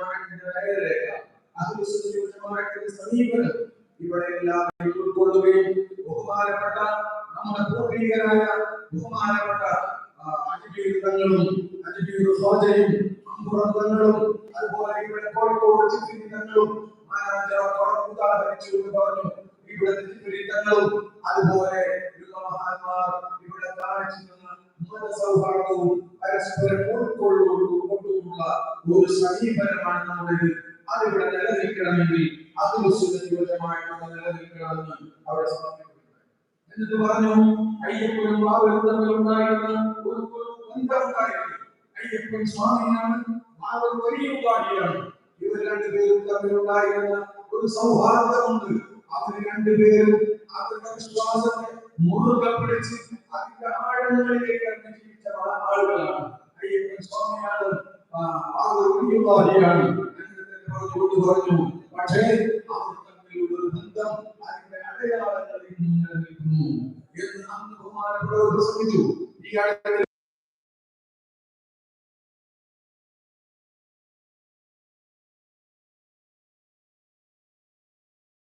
നേരരേഖ അഹ്ലുസുന്നത്തി വൽ ജമാഅത്തിന്റെ സമീപനം ഇവിടെ എല്ലാവരും ഉൾക്കൊള്ളുകയും ബഹുമാനപ്പെട്ട നമ്മുടെ പൂർവികരായ ബഹുമാനപ്പെട്ട ആ, അജ്മീർ തങ്ങളും അജ്മീർ ഹോജയും അമ്പുറം തങ്ങളും അതുപോലെ ഇവിടെ കോഴിക്കോട് ചിത്രി തങ്ങളും മഹാരാജാ കൊടക്കുതാ എന്ന് പറഞ്ഞു ഇവിടെ ചിത്രി അതുപോലെ മഹാന്മാർ ഇവിടെ കാണിച്ചു തന്ന മതസൗഹാർദ്ദവും പരസ്പരം ഉൾക്കൊള്ളുകൊണ്ടുള്ള ഒരു സമീപനമാണ് നമ്മുടെ ഇവിടെ നിലനിൽക്കണമെങ്കിൽ അതിലുസുഖമായിട്ട് നിലനിൽക്കണമെന്ന് അവിടെ എന്നിട്ട് പറഞ്ഞു അയ്യപ്പനും ബാബനും തമ്മിലുണ്ടായിരുന്ന ഒരു ബന്ധമുണ്ടായിരുന്നു അയ്യപ്പൻ സ്വാമിയാണ് ബാബൻ വലിയ ഉപാധിയാണ്. ഇവർ രണ്ടുപേരും തമ്മിലുണ്ടായിരുന്ന ഒരു സൗഹാർദ്ദമുണ്ട്. അവർ രണ്ടുപേരും അവരുടെ വിശ്വാസത്തെ മുറുകെ പിടിച്ച് അതിന്റെ ആഴങ്ങളിലേക്ക് ജീവിച്ച ആളുകളാണ്. എന്നിട്ട് പറഞ്ഞു പക്ഷേ ഒരു ബന്ധം അതിന്റെ അടയാളങ്ങളിൽ നിലനിൽക്കുന്നു എന്ന് അന്ന് ബഹുമാനപ്പെട്ടവർ പ്രസംഗിച്ചു. ഈ അടുത്ത